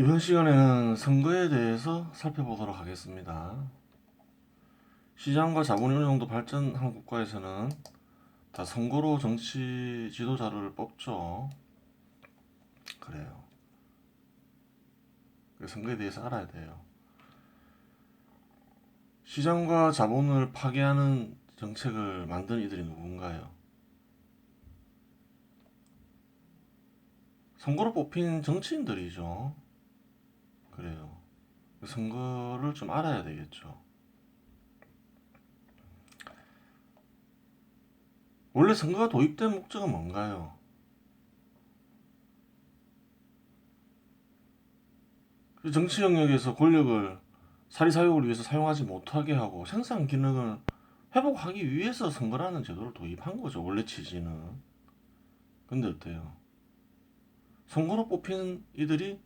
이번 시간에는 선거에 대해서 살펴보도록 하겠습니다. 시장과 정도 발전한 국가에서는 다 선거로 정치 지도자를 뽑죠. 그래요. 그 선거에 대해서 알아야 돼요. 시장과 자본을 파괴하는 정책을 만든 이들이 누군가요? 선거로 뽑힌 정치인들이죠. 그래요. 선거를 좀 알아야 되겠죠. 원래 선거가 도입된 목적은 뭔가요? 그 정치 영역에서 권력을 사리사욕을 위해서 사용하지 못하게 하고 생산 기능을 회복하기 위해서 선거라는 제도를 도입한 거죠. 원래 취지는. 근데 어때요? 선거로 뽑힌 이들이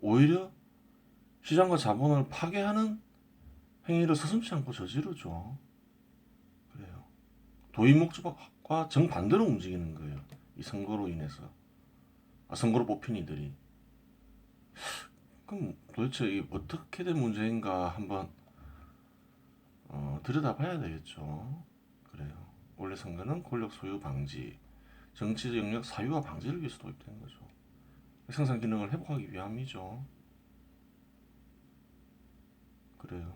오히려 시장과 자본을 파괴하는 행위를 서슴지 않고 저지르죠. 그래요. 도입 목적과 정반대로 움직이는 거예요. 이 선거로 인해서. 아, 선거로 뽑힌 이들이. 그럼 도대체 이 어떻게 된 문제인가 한번 어, 들여다봐야 되겠죠. 그래요. 원래 선거는 권력 소유 방지, 정치 영역 사유화 방지를 위해서 도입된 거죠. 생산 기능을 회복하기 위함이죠. 그래요.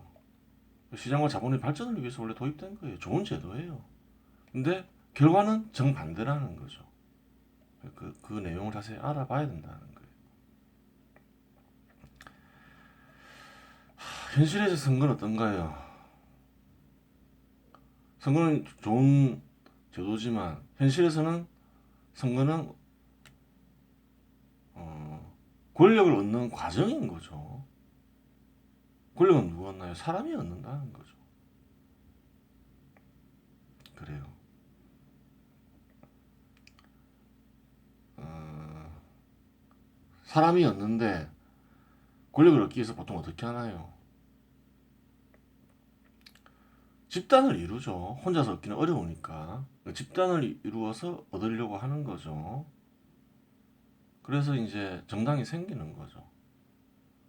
시장과 자본의 발전을 위해서 원래 도입된 거예요. 좋은 제도예요. 근데 결과는 정반대라는 거죠. 그, 그 내용을 자세히 알아봐야 된다는 거예요. 하, 현실에서 선거는 어떤가요? 선거는 좋은 제도지만 현실에서는 선거는 어, 권력을 얻는 과정인 거죠. 권력은 누가 얻나요? 사람이 얻는다는 거죠. 그래요. 어, 사람이 얻는데 권력을 얻기 위해서 보통 어떻게 하나요? 집단을 이루죠. 혼자서 얻기는 어려우니까 집단을 이루어서 얻으려고 하는 거죠. 그래서 이제 정당이 생기는 거죠.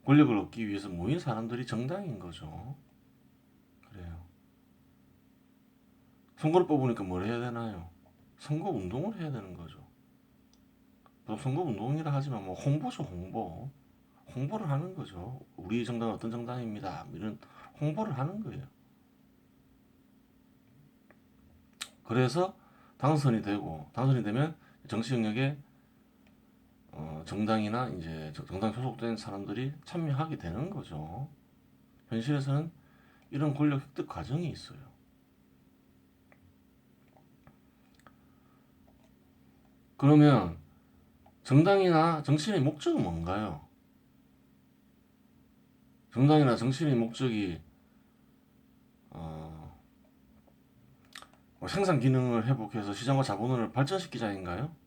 권력을 얻기 위해서 모인 사람들이 정당인 거죠. 그래요. 선거를 뽑으니까 뭘 해야 되나요? 선거 운동을 해야 되는 거죠. 또 선거 운동이라 하지만 뭐 홍보죠, 홍보. 홍보를 하는 거죠. 우리 정당은 어떤 정당입니다. 이런 홍보를 하는 거예요. 그래서 당선이 되고 당선이 되면 정치 영역에 어, 정당이나 이제 정당 소속된 사람들이 참여하게 되는 거죠. 현실에서는 이런 권력 획득 과정이 있어요. 그러면 정당이나 정치인의 목적은 뭔가요? 정당이나 정치인의 목적이 어, 뭐 생산 기능을 회복해서 시장과 자본을 발전시키자인가요?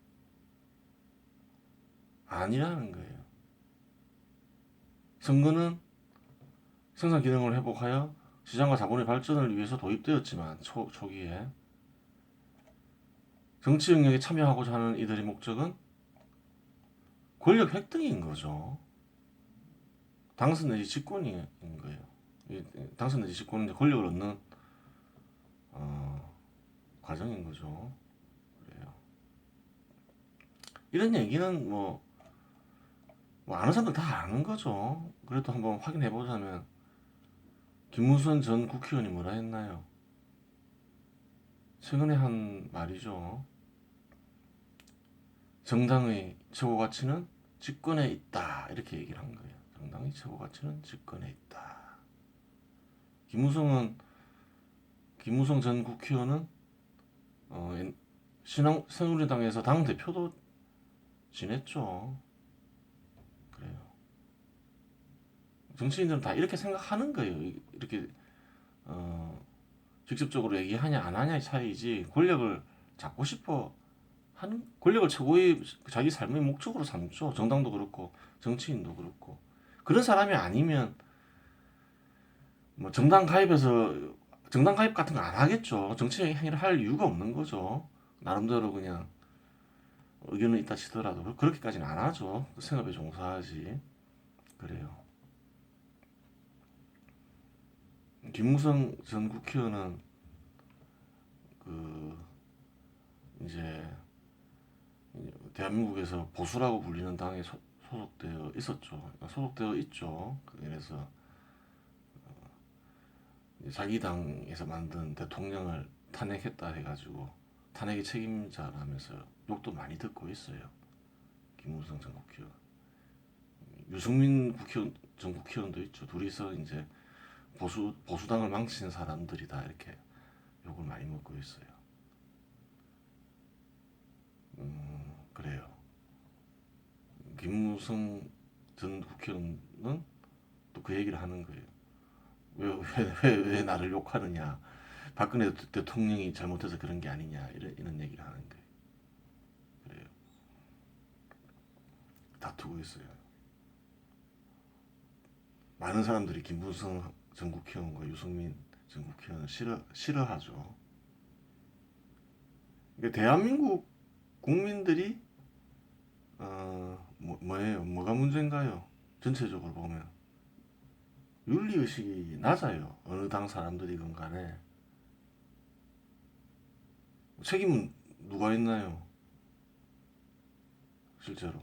아니라는 거예요. 선거는 생산 기능을 회복하여 시장과 자본의 발전을 위해서 도입되었지만 초, 초기에 정치 영역에 참여하고자 하는 이들의 목적은 권력 획득인 거죠. 당선 내지 집권인 거예요. 이 당선 내지 집권은 권력을 얻는 어, 과정인 거죠. 그래요. 이런 얘기는 뭐, 뭐 아는 사람들 다 아는 거죠. 그래도 한번 확인해 보자면 김무선 전 국회의원이 뭐라 했나요? 최근에 한 말이죠. 정당의 최고 가치는 집권에 있다. 이렇게 얘기를 한 거예요. 정당의 최고 가치는 집권에 있다. 김무성은 김무성 전 국회의원은 어, 옛- 신앙 새누리당에서 당 대표도 지냈죠. 그래요. 정치인들은 다 이렇게 생각하는 거예요. 이- 이렇게 어, 직접적으로 얘기하냐 안 하냐의 차이지 권력을 잡고 싶어 하는 권력을 최고의 자기 삶의 목적으로 삼죠. 정당도 그렇고 정치인도 그렇고 그런 사람이 아니면 뭐 정당 가입해서 정당 가입 같은 거 안 하겠죠. 정치 행위를 할 이유가 없는 거죠. 나름대로 그냥 의견은 있다 치더라도 그렇게까지는 안 하죠. 생업에 종사하지. 그래요. 김무성 전 국회의원은 그 이제 대한민국에서 보수라고 불리는 당에 소, 속되어 있었죠. 소속되어 있죠. 그래서 어, 자기 당에서 만든 대통령을 탄핵했다 해가지고 탄핵의 책임자라면서 욕도 많이 듣고 있어요. 김무성 전 국회의원. 유승민 국회의원 전 국회의원도 있죠. 둘이서 이제 보수 보수당을 망친 사람들이 다 이렇게 욕을 많이 먹고 있어요. 음 그래요. 김무성 전 국회의원은 또 그 얘기를 하는 거예요. 왜왜왜 나를 욕하느냐? 박근혜 대- 대통령이 잘못해서 그런 게 아니냐 이런 이런 얘기를 하는 거예요. 그래요. 다투고 있어요. 많은 사람들이 김무성 전 국회의원과 유승민 전 국회의원을 싫어 싫어하죠. 이게 대한민국 국민들이 어 뭐, 뭐예요? 뭐가 문제인가요? 전체적으로 보면 윤리 의식이 낮아요. 어느 당 사람들이건 간에 책임은 누가 있나요? 실제로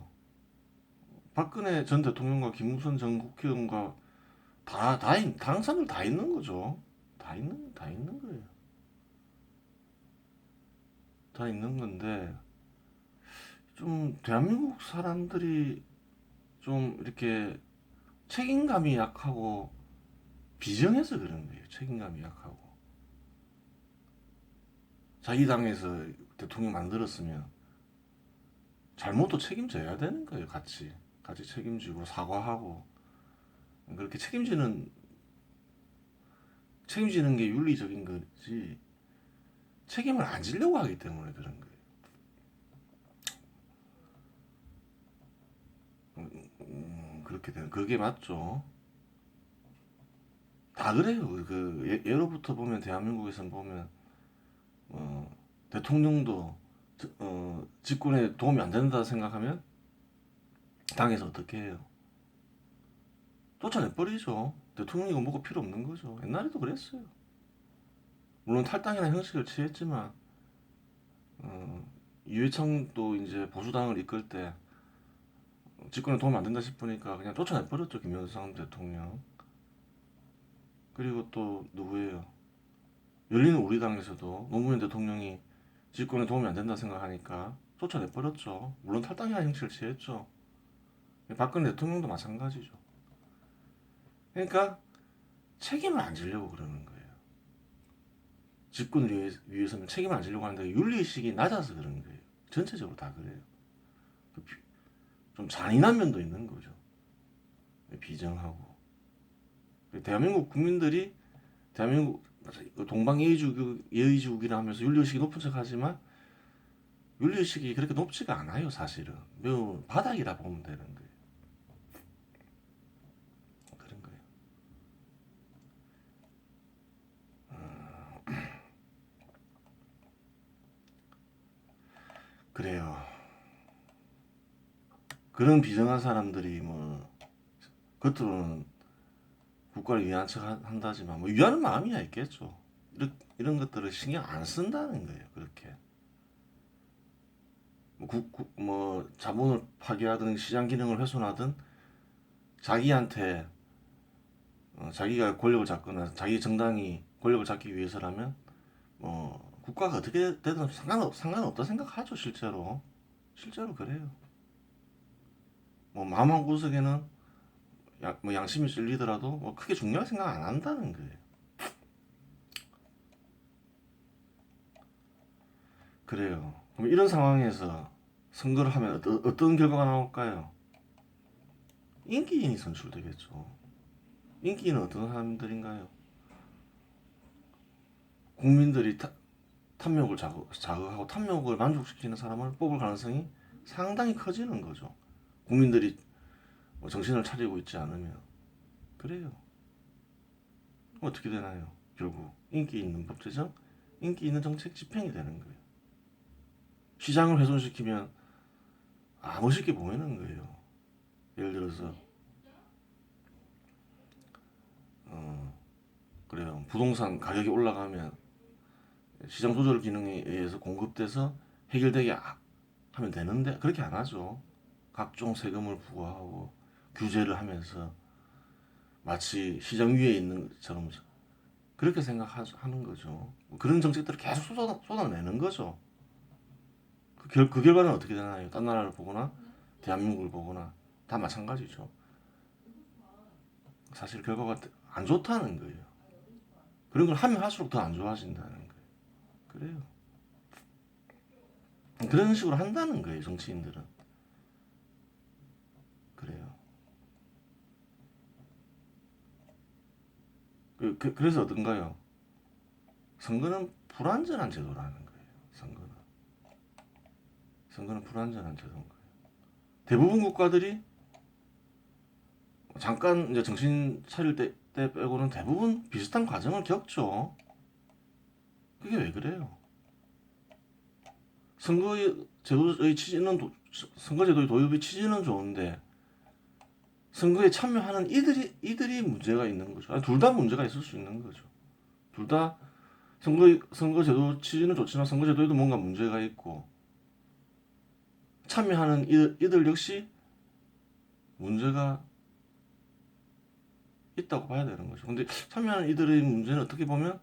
박근혜 전 대통령과 김무선 전 국회의원과 다, 다, 있- 당사들 다 있는 거죠. 다 있는, 다 있는 거예요. 다 있는 건데, 좀, 대한민국 사람들이 좀 이렇게 책임감이 약하고, 비정해서 그런 거예요. 책임감이 약하고. 자기 당에서 대통령 만들었으면, 잘못도 책임져야 되는 거예요. 같이. 같이 책임지고, 사과하고. 그렇게 책임지는 책임지는 게 윤리적인 거지 책임을 안 지려고 하기 때문에 그런 거예요. 음, 음, 그렇게 되는 그게 맞죠. 다 그래요. 그 예- 예로부터 보면 대한민국에서 보면 어, 대통령도 저- 어, 집권에 도움이 안 된다 생각하면 당에서 어떻게 해요? 쫓아내버리죠. 대통령이고 뭐고 필요 없는 거죠. 옛날에도 그랬어요. 물론 탈당이나 형식을 취했지만 어, 이회창도 이제 보수당을 이끌 때 집권에 도움 안 된다 싶으니까 그냥 쫓아내버렸죠. 김영삼 대통령. 그리고 또 누구예요? 열리는 우리 당에서도 노무현 대통령이 집권에 도움이 안 된다 생각하니까 쫓아내버렸죠. 물론 탈당이나 형식을 취했죠. 박근혜 대통령도 마찬가지죠. 그러니까 책임을 안 지려고 그러는 거예요. 집권을 위해, 위해서는 책임을 안 지려고 하는데 윤리의식이 낮아서 그런 거예요. 전체적으로 다 그래요. 그 비- 좀 잔인한 면도 있는 거죠. 비정하고. 대한민국 국민들이 대한민국 동방 예의주의, 예의주의라 하면서 윤리의식이 높은 척 하지만 윤리의식이 그렇게 높지가 않아요, 사실은. 매우 바닥이라 보면 되는 거예요. 그런 거예요. 그래요. 그런 비정한 사람들이 뭐 겉으로는 국가를 위한 척 한- 한다지만 뭐 위하는 마음이야 있겠죠. 이런, 이런 것들을 신경 안 쓴다는 거예요. 그렇게. 뭐, 국, 국- 뭐 자본을 파괴하든 시장 기능을 훼손하든 자기한테 어, 자기가 권력을 잡거나 자기 정당이 권력을 잡기 위해서라면 뭐 국가가 어떻게 되든 상관없 상관없다 생각하죠 실제로 실제로 그래요. 뭐 마음 한 구석에는 야, 뭐 양심이 찔리더라도 뭐 크게 중요하게 생각 안 한다는 거예요. 그래요. 그럼 이런 상황에서 선거를 하면 어떤, 어떤 결과가 나올까요? 인기인이 선출되겠죠. 인기인은 어떤 사람들인가요? 국민들이 타- 탐욕을 자극, 자극하고 탐욕을 만족시키는 사람을 뽑을 가능성이 상당히 커지는 거죠. 국민들이 뭐 정신을 차리고 있지 않으면 그래요. 어떻게 되나요? 결국 인기 있는 법제정, 인기 있는 정책 집행이 되는 거예요. 시장을 훼손시키면 아 멋있게 보이는 거예요. 예를 들어서 어, 그래요 부동산 가격이 올라가면 시장 조절 기능에 의해서 공급돼서 해결되게 하- 하면 되는데 그렇게 안 하죠. 각종 세금을 부과하고 규제를 하면서 마치 시장 위에 있는 것처럼 그렇게 생각하는 거죠. 그런 정책들을 계속 쏟아, 쏟아내는 거죠. 그, 결, 그 결과는 어떻게 되나요? 딴 나라를 보거나 대한민국을 보거나 다 마찬가지죠. 사실 결과가 안 좋다는 거예요. 그런 걸 하면 할수록 더 안 좋아진다는 거예요. 그래요. 그런 식으로 한다는 거예요, 정치인들은. 그래요. 그, 그, 그 래서 어떤가요? 선거는 불완전한 제도라는 거예요. 선거는. 선거는 불완전한 제도인 거예요. 대부분 국가들이 잠깐 이제 정신 차릴 때, 때 빼고는 대부분 비슷한 과정을 겪죠. 그게 왜 그래요? 선거의 제도의 취지는 도, 선거제도의 도입의 취지는 좋은데 선거에 참여하는 이들이 이들이 문제가 있는 거죠. 둘 다 문제가 있을 수 있는 거죠. 둘 다 선거 선거제도 취지는 좋지만 선거제도에도 뭔가 문제가 있고 참여하는 이들, 이들 역시 문제가 있다고 봐야 되는 거죠. 근데 참여하는 이들의 문제는 어떻게 보면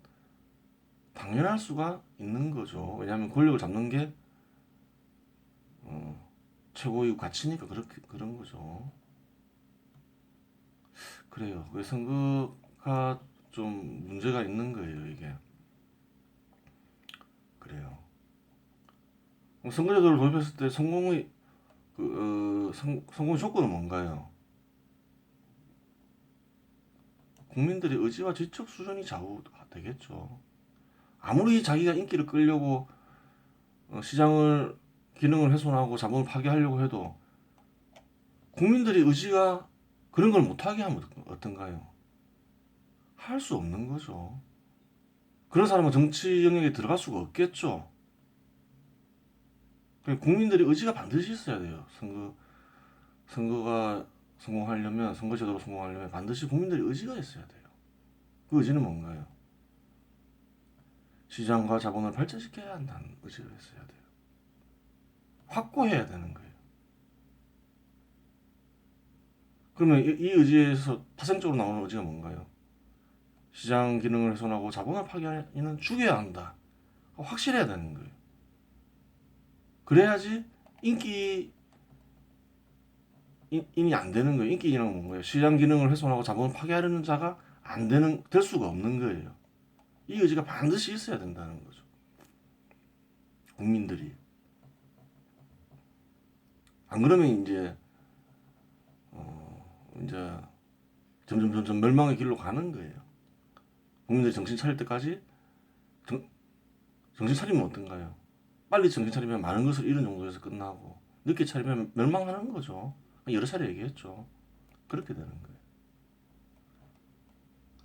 당연할 수가 있는 거죠. 왜냐하면 권력을 잡는 게 어, 최고의 가치니까 그렇게 그런 거죠. 그래요. 그 선거가 좀 문제가 있는 거예요, 이게. 그래요. 선거제도를 도입했을 때 성공의 그 어, 성, 성공 조건은 뭔가요? 국민들의 의지와 지적 수준이 좌우되겠죠. 아무리 자기가 인기를 끌려고 어, 시장을 기능을 훼손하고 자본을 파괴하려고 해도 국민들의 의지가 그런 걸 못하게 하면 어떤가요? 할 수 없는 거죠. 그런 사람은 정치 영역에 들어갈 수가 없겠죠. 그러니까 국민들의 의지가 반드시 있어야 돼요. 선거 선거가 성공하려면 선거제도로 성공하려면 반드시 국민들의 의지가 있어야 돼요. 그 의지는 뭔가요? 시장과 자본을 발전시켜야 한다는 의지가 있어야 돼요. 확고해야 되는 거예요. 그러면 이, 이 의지에서 파생적으로 나오는 의지가 뭔가요? 시장 기능을 훼손하고 자본을 파괴하는 죽여야 한다. 확실해야 되는 거예요. 그래야지 인기 인- 인이 안 되는 거예요. 인기 인은 뭔가요? 시장 기능을 훼손하고 자본을 파괴하려는 자가 안 되는 될 수가 없는 거예요. 이 의지가 반드시 있어야 된다는 거죠. 국민들이 안 그러면 이제 어 이제 점점 점점 멸망의 길로 가는 거예요. 국민들이 정신 차릴 때까지 정, 정신 차리면 어떤가요? 빨리 정신 차리면 많은 것을 잃은 정도에서 끝나고 늦게 차리면 멸망하는 거죠. 여러 차례 얘기했죠. 그렇게 되는 거예요.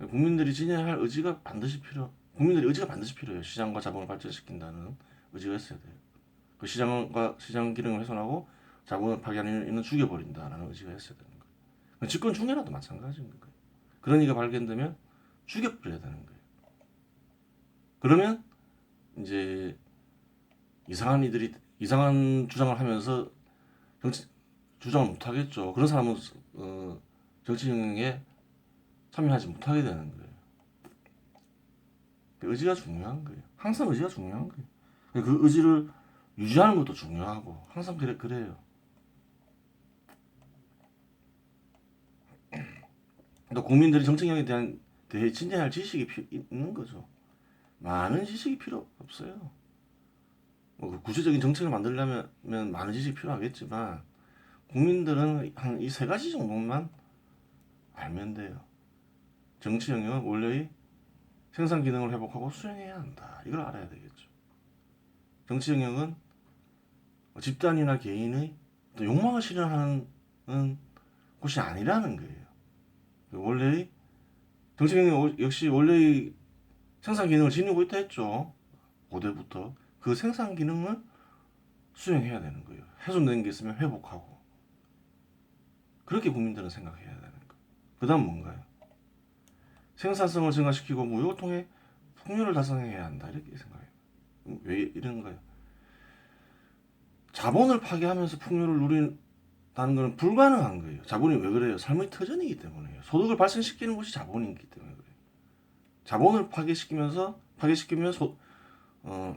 국민들이 지녀야 할 의지가 반드시 필요. 국민들의 의지가 반드시 필요해요. 시장과 자본을 발전시킨다는 의지가 있어야 돼요. 그 시장과 시장 기능을 훼손하고 자본을 파괴하는 이는 죽여버린다라는 의지가 있어야 되는 거예요. 그 집권 중에라도 마찬가지인 거예요. 그런 이가 발견되면 죽여버려야 되는 거예요. 그러면 이제 이상한 이들이 이상한 주장을 하면서 정치 주장을 못 하겠죠. 그런 사람은 어, 정치 영역에 참여하지 못하게 되는 거예요. 그 의지가 중요한 거예요. 항상 의지가 중요한 거예요. 그 의지를 유지하는 것도 중요하고 항상 그래 그래요. 또 국민들이 정치경에 대한 대해 진지할 지식이 피, 있는 거죠. 많은 지식이 필요 없어요. 뭐그 구체적인 정책을 만들려면 많은 지식이 필요하겠지만 국민들은 한 이 세 가지 정도만 알면 돼요. 정치 영역은 원래의 생산 기능을 회복하고 수행해야 한다. 이걸 알아야 되겠죠. 정치 영역은 집단이나 개인의 욕망을 실현하는 곳이 아니라는 거예요. 원래의 정치 영역 역시 원래의 생산 기능을 지니고 있다 했죠. 고대부터 그 생산 기능을 수행해야 되는 거예요. 훼손된 게 있으면 회복하고 그렇게 국민들은 생각해야 되는 거예요. 그다음 뭔가요? 생산성을 증가시키고 무역을 통해 풍요를 달성해야 한다 이렇게 생각해요. 음, 왜 이런 거예요? 자본을 파괴하면서 풍요를 누린다는 것은 불가능한 거예요. 자본이 왜 그래요? 삶의 터전이기 때문에요. 소득을 발생시키는 것이 자본이기 때문에 그래요. 자본을 파괴시키면서 파괴시키면 소, 어,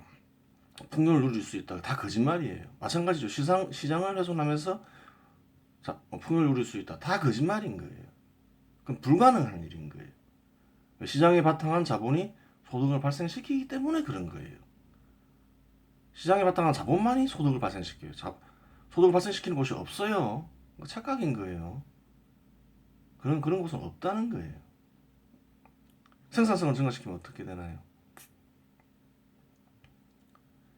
풍요를 누릴 수 있다. 다 거짓말이에요. 마찬가지죠. 시장 시장을 훼손하면서 자, 어, 풍요를 누릴 수 있다. 다 거짓말인 거예요. 그럼 불가능한 일인 거예요. 시장에 바탕한 자본이 소득을 발생시키기 때문에 그런 거예요. 시장에 바탕한 자본만이 소득을 발생시켜요. 자, 소득을 발생시키는 곳이 없어요. 착각인 거예요. 그런 그런 곳은 없다는 거예요. 생산성을 증가시키면 어떻게 되나요?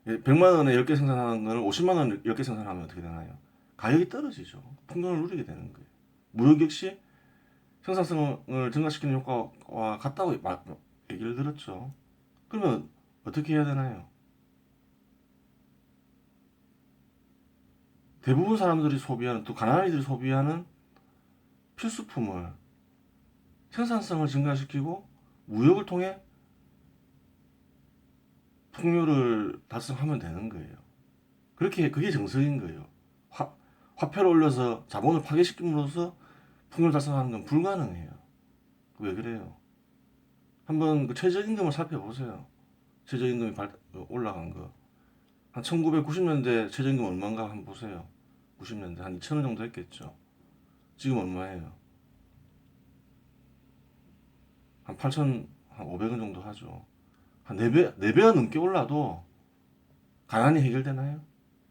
예, 100만 원에 10개 생산하는 거를 50만 원에 10개 생산하면 어떻게 되나요? 가격이 떨어지죠. 풍요를 누리게 되는 거예요. 무역 역시 생산성을 증가시키는 효과와 같다고 마- 얘기를 들었죠. 그러면 어떻게 해야 되나요? 대부분 사람들이 소비하는 또 가난한 이들이 소비하는 필수품을 생산성을 증가시키고 무역을 통해 풍요를 달성하면 되는 거예요. 그렇게 그게 정석인 거예요. 화, 화폐를 올려서 자본을 파괴시킴으로써 풍요를 달성하는 건 불가능해요. 왜 그래요? 한번 그 최저임금을 살펴보세요. 최저임금이 발, 어, 올라간 거. 한 1990년대 최저임금 얼마인가 한번 보세요. 90년대 한 2,000원 정도 했겠죠. 지금 얼마예요? 한 8,500원 정도 하죠. 한 4배, 4배가 넘게 올라도 가난이 해결되나요?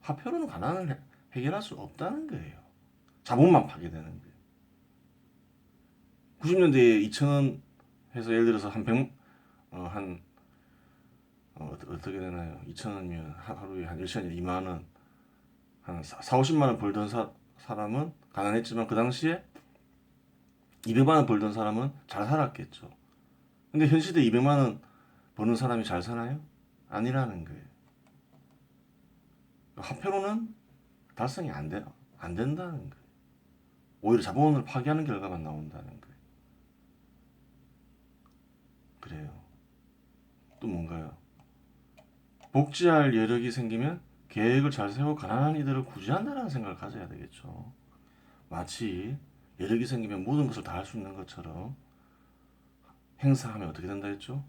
화폐로는 가난을 해- 해결할 수 없다는 거예요. 자본만 파괴되는 거예요. 90년대에 2,000원 해서 예를 들어서 한 100, 어, 한, 어, 어떻게 되나요? 2,000원이면 하루에 한 1시간에 2만원, 한 4, 50만원 벌던 사, 사람은 가난했지만 그 당시에 200만원 벌던 사람은 잘 살았겠죠. 근데 현 시대 200만원 버는 사람이 잘 사나요? 아니라는 거예요. 화폐로는 달성이 안, 돼, 안 된다는 거예요. 오히려 자본을 파괴하는 결과만 나온다는 거예요. 그래요. 또 뭔가요? 복지할 여력이 생기면 계획을 잘 세우고 가난한 이들을 구제한다는 생각을 가져야 되겠죠. 마치 여력이 생기면 모든 것을 다 할 수 있는 것처럼 행사하면 어떻게 된다 했죠?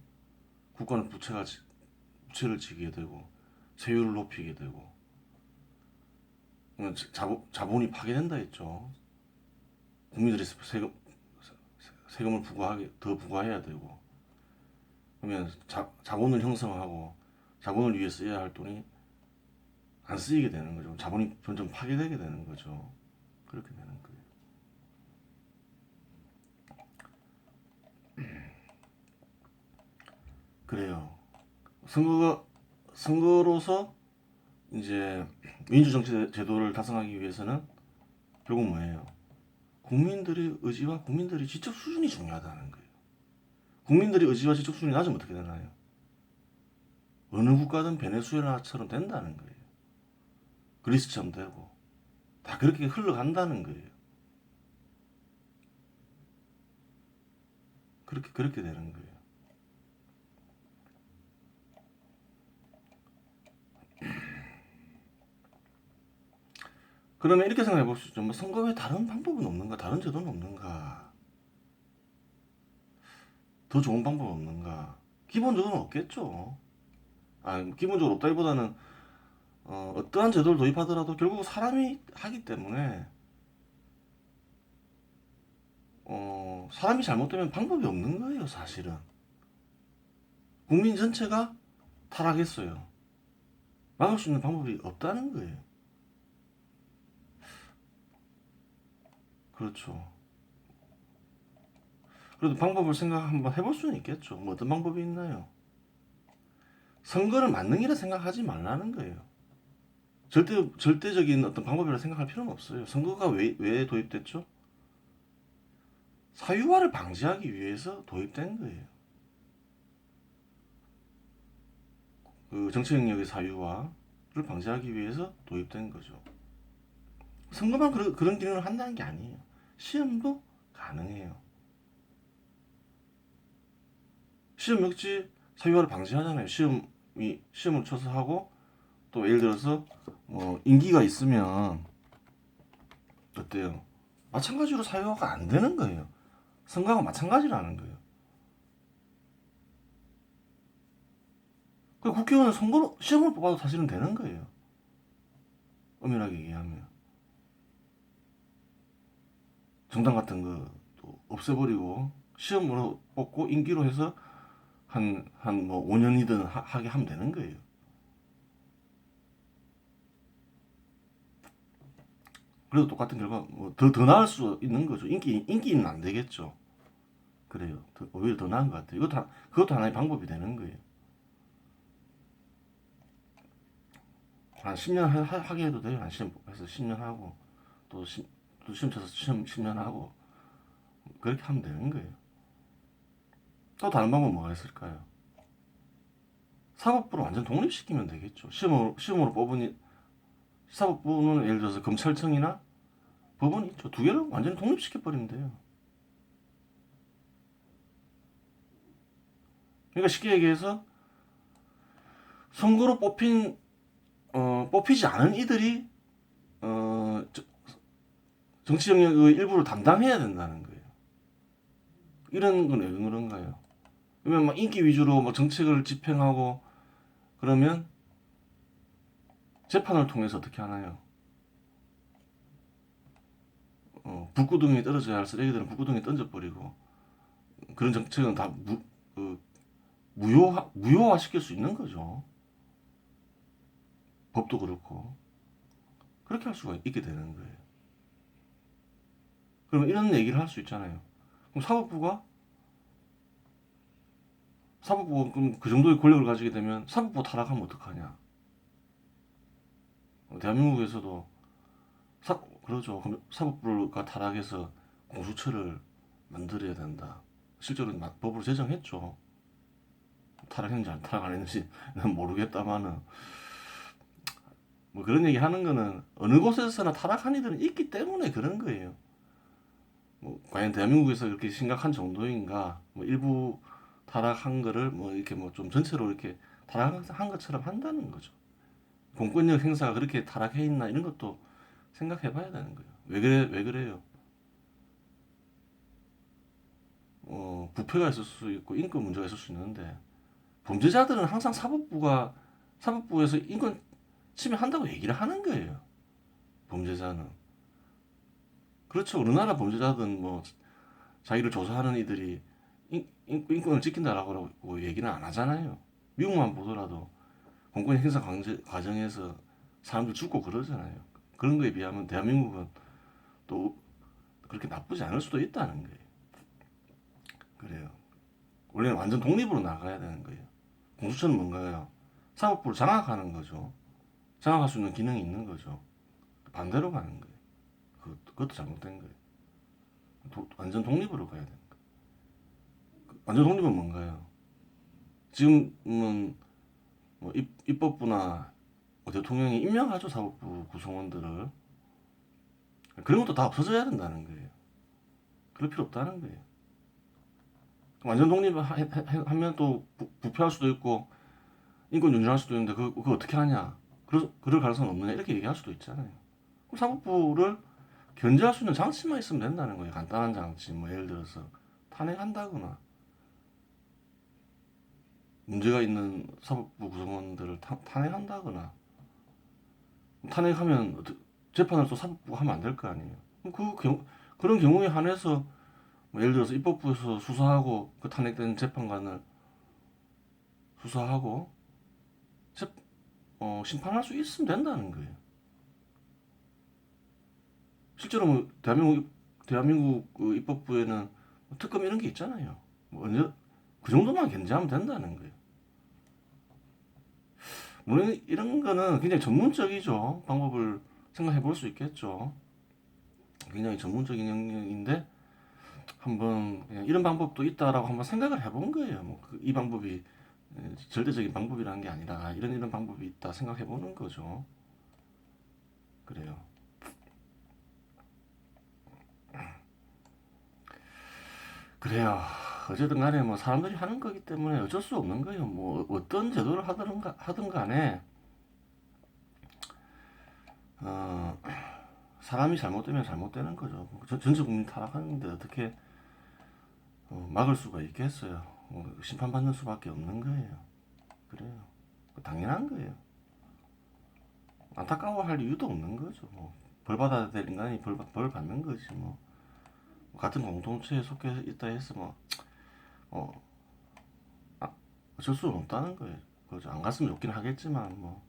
국가는 부채가 지- 부채를 지게 되고 세율을 높이게 되고 자본, 자본이 파괴된다 했죠. 국민들이 세금 세금을 부과하게 더 부과해야 되고 그러면 자, 자본을 형성하고 자본을 위해 써야 할 돈이 안 쓰이게 되는 거죠. 자본이 점점 파괴되게 되는 거죠. 그렇게 되는 거예요. 그래요. 선거가 선거로서 이제 민주 정치 제도를 달성하기 위해서는 결국 뭐예요? 국민들의 의지와 국민들의 지적 수준이 중요하다는 거예요. 국민들의 의지와 지적 수준이 낮으면 어떻게 되나요? 어느 국가든 베네수엘라처럼 된다는 거예요. 그리스처럼 되고 다 그렇게 흘러간다는 거예요. 그렇게 그렇게 되는 거예요. 그러면 이렇게 생각해 볼 수 있죠. 뭐 선거 외에 다른 방법은 없는가? 다른 제도는 없는가? 더 좋은 방법은 없는가? 기본적으로 없겠죠. 아, 기본적으로 없다기보다는 어, 어떠한 제도를 도입하더라도 결국 사람이 하기 때문에 어, 사람이 잘못되면 방법이 없는 거예요, 사실은. 국민 전체가 타락했어요. 막을 수 있는 방법이 없다는 거예요. 그렇죠. 그래도 방법을 생각 한번 해볼 수는 있겠죠. 뭐 어떤 방법이 있나요? 선거를 만능이라 생각하지 말라는 거예요. 절대 절대적인 어떤 방법이라 생각할 필요는 없어요. 선거가 왜, 왜 도입됐죠? 사유화를 방지하기 위해서 도입된 거예요. 그 정치 영역의 사유화를 방지하기 위해서 도입된 거죠. 선거만 그런, 그런 기능을 한다는 게 아니에요. 시험도 가능해요. 시험 역시 사유화를 방지하잖아요. 시험이 시험을 쳐서 하고 또 예를 들어서 뭐 인기가 있으면 어때요? 마찬가지로 사유화가 안 되는 거예요. 선거와 마찬가지라는 거예요. 그 국회의원은 선거로 시험을 뽑아도 사실은 되는 거예요. 엄연하게 얘기하면 정당 같은 거도 없애버리고 시험으로 뽑고 인기로 해서 한 한 뭐 5년이든 하 게 하면 되는 거예요. 그래도 똑같은 결과 뭐더 더 나을 수 있는 거죠. 인기 인기는 안 되겠죠. 그래요. 더- 오히려 더 나은 것 같아요. 이것도 하- 그것도 하나의 방법이 되는 거예요. 한 10년 하, 하- 하게 해도 돼요. 한 시험 해서 10년 하고 또, 시, 또 시험 쳐서 시험 10년 하고 그렇게 하면 되는 거예요. 또 다른 방법 뭐가 있을까요? 사법부를 완전 독립시키면 되겠죠. 시험으로, 시험으로 뽑으니 사법부는 예를 들어서 검찰청이나 법원이 있죠. 두 개를 완전히 독립시켜버리면 돼요. 그러니까 쉽게 얘기해서 선거로 뽑힌 어, 뽑히지 않은 이들이 어, 저- 정치 영역의 일부를 담당해야 된다는 거예요. 이런 건 왜 그런가요? 그러면 막 인기 위주로 뭐 정책을 집행하고 그러면 재판을 통해서 어떻게 하나요? 어, 불구덩이에 떨어져야 할 쓰레기들은 불구덩이에 던져버리고 그런 정책은 다 무, 그, 무효화, 무효화 시킬 수 있는 거죠. 법도 그렇고 그렇게 할 수가 있게 되는 거예요. 그러면 이런 얘기를 할 수 있잖아요. 그럼 사법부가 사법부가 그럼 그 정도의 권력을 가지게 되면 사법부 타락하면 어떡하냐? 어, 대한민국에서도 사 그러죠. 사법부가 타락해서 공수처를 만들어야 된다. 실제로 마- 법으로 제정했죠. 타락했는지 안 타락 안 했는지 난 모르겠다마는 뭐 그런 얘기 하는 거는 어느 곳에서나 타락한 이들은 있기 때문에 그런 거예요. 뭐 과연 대한민국에서 그렇게 심각한 정도인가? 뭐 일부 타락한 거를 뭐 이렇게 뭐 좀 전체로 이렇게 타락한 것처럼 한다는 거죠. 공권력 행사가 그렇게 타락해 있나 이런 것도 생각해 봐야 되는 거예요. 왜 그래 왜 그래요? 어, 부패가 있을 수 있고 인권 문제가 있을 수 있는데 범죄자들은 항상 사법부가 사법부에서 인권 침해한다고 얘기를 하는 거예요. 범죄자는. 그렇죠. 어느 나라 범죄자든 뭐 자기를 조사하는 이들이 인, 인, 인권을 지킨다라고 얘기는 안 하잖아요. 미국만 보더라도 공권 행사 강제, 과정에서 사람들 죽고 그러잖아요. 그런 거에 비하면 대한민국은 또 그렇게 나쁘지 않을 수도 있다는 거예요. 그래요. 원래는 완전 독립으로 나가야 되는 거예요. 공수처는 뭔가요? 사법부를 장악하는 거죠. 장악할 수 있는 기능이 있는 거죠. 반대로 가는 거예요. 그, 그것도 잘못된 거예요. 도- 완전 독립으로 가야 거예요. 그 완전 독립은 뭔가요? 지금은 뭐 입, 입법부나 뭐 대통령이 임명하죠 사법부 구성원들을 그런 것도 다 없어져야 된다는 거예요. 그럴 필요 없다는 거예요. 완전 독립하면 또 부- 부패할 수도 있고 인권 윤준할 수도 있는데 그, 그거 어떻게 하냐? 그럴, 그럴 가능성은 없느냐? 이렇게 얘기할 수도 있잖아요. 그럼 사법부를 견제할 수 있는 장치만 있으면 된다는 거예요. 간단한 장치, 뭐 예를 들어서 탄핵한다거나 문제가 있는 사법부 구성원들을 타, 탄핵한다거나 탄핵하면 재판을 또 사법부가 하면 안 될 거 아니에요. 그 경우, 그런 경우에 한해서 뭐 예를 들어서 입법부에서 수사하고 그 탄핵된 재판관을 수사하고 재, 어, 심판할 수 있으면 된다는 거예요. 실제로 뭐 대한민국 대한민국 그 입법부에는 뭐 특검 이런 게 있잖아요. 뭐 언제 그 정도만 견제하면 된다는 거예요. 물론 이런 거는 굉장히 전문적이죠. 방법을 생각해 볼 수 있겠죠. 굉장히 전문적인 영역인데 한번 그냥 이런 방법도 있다라고 한번 생각을 해본 거예요. 뭐이 방법이 에, 절대적인 방법이라는 게 아니라 이런 이런 방법이 있다 생각해 보는 거죠. 그래요. 그래요. 어쨌든 간에 뭐 사람들이 하는 거기 때문에 어쩔 수 없는 거예요. 뭐 어떤 제도를 하든, 가- 하든 간에 어, 사람이 잘못되면 잘못되는 거죠. 전- 전체 국민 타락하는데 어떻게 어, 막을 수가 있겠어요. 어, 심판받는 수밖에 없는 거예요. 그래요. 당연한 거예요. 안타까워할 이유도 없는 거죠. 뭐, 벌 받아야 될 인간이 벌, 받- 벌 받는 거지 뭐. 같은 공동체에 속해 있다 해서 뭐 어, 아, 어쩔 수 없다는 거예요. 그죠. 안 갔으면 좋긴 하겠지만 뭐,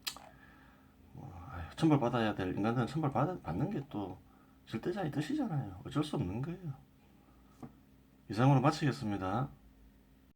뭐 아휴, 천벌 받아야 될 인간들은 천벌 받아, 받는 게 또 절대자의 뜻이잖아요. 어쩔 수 없는 거예요. 이상으로 마치겠습니다.